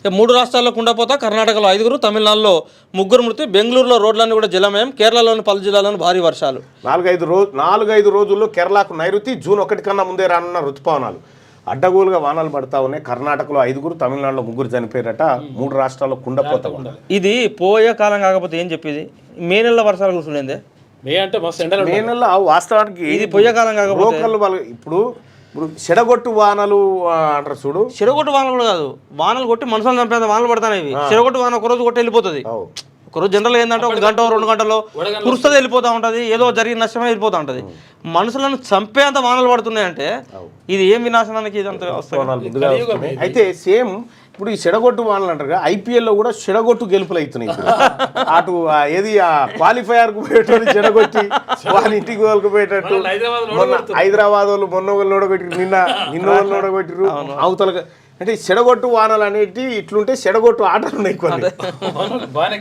ఇక మూడు రాష్ట్రాల్లో కుండపోత కర్ణాటకలో ఐదుగురు తమిళనాడులో ముగ్గురు మృతి బెంగళూరులో రోడ్లన్నీ కూడా జలమయం కేరళలోని పలు జిల్లాలను భారీ వర్షాలు. నాలుగైదు రోజు నాలుగైదు రోజుల్లో కేరళకు నైరుతి జూన్ ఒకటి కన్నా ముందే రానున్న ఋతుపవనాలు. అడ్డగోలుగా వానలు పడతా ఉన్నాయి. కర్ణాటకలో ఐదుగురు తమిళనాడులో ముగ్గురు చనిపోయారట. మూడు రాష్ట్రాల్లో కుండపోత. ఇది పోయే కాలం కాకపోతే ఏం చెప్పేది? మే నెలలో వర్షాలు కూర్చుండే మే అంటే మే నెలలో వాస్తవానికి ఇది పోయే కాలం కాకపోతే ఇప్పుడు ఇప్పుడు చెడగొట్టు వానలు అంటారు చూడు. చెరగొట్టు వానలు కూడా కాదు. వానలు కొట్టి మనుషులు చంపేంత వానలు పడతాయి ఇవి చెరగొట్టు వాన ఒక రోజు కొట్టి వెళ్ళిపోతుంది. ఒకరోజు జనరల్ ఏంటంటే ఒక గంట రెండు గంటలో కురుస్తుంది వెళ్ళిపోతూ ఉంటుంది ఏదో జరిగిన నష్టమే వెళ్ళిపోతూ ఉంటుంది. మనుషులను చంపేంత వానలు పడుతున్నాయంటే ఇది ఏం వినాశనానికి ముందుగా వస్తున్నాయి. అయితే సేమ్ ఇప్పుడు ఈ చెడగొట్టు వానలు అంటారు కదా ఐపీఎల్లో కూడా చెడగొట్టు గెలుపులు అవుతున్నాయి. అటు ఏది ఆ క్వాలిఫైయర్కు పోయేటోళ్ళు చెడగొట్టి వాళ్ళ ఇంటికి పోయేటట్టు. హైదరాబాద్ మొన్న హైదరాబాద్ వాళ్ళు మొన్న వాళ్ళు ఓడగొట్టిరు నిన్న నిన్న వాళ్ళు ఓడగొట్టిరు అవతల అంటే చెడగొట్టు వానలు అనేటి ఇట్లుంటే చెడగొట్టు ఆటలు ఉన్నాయి కొన్ని.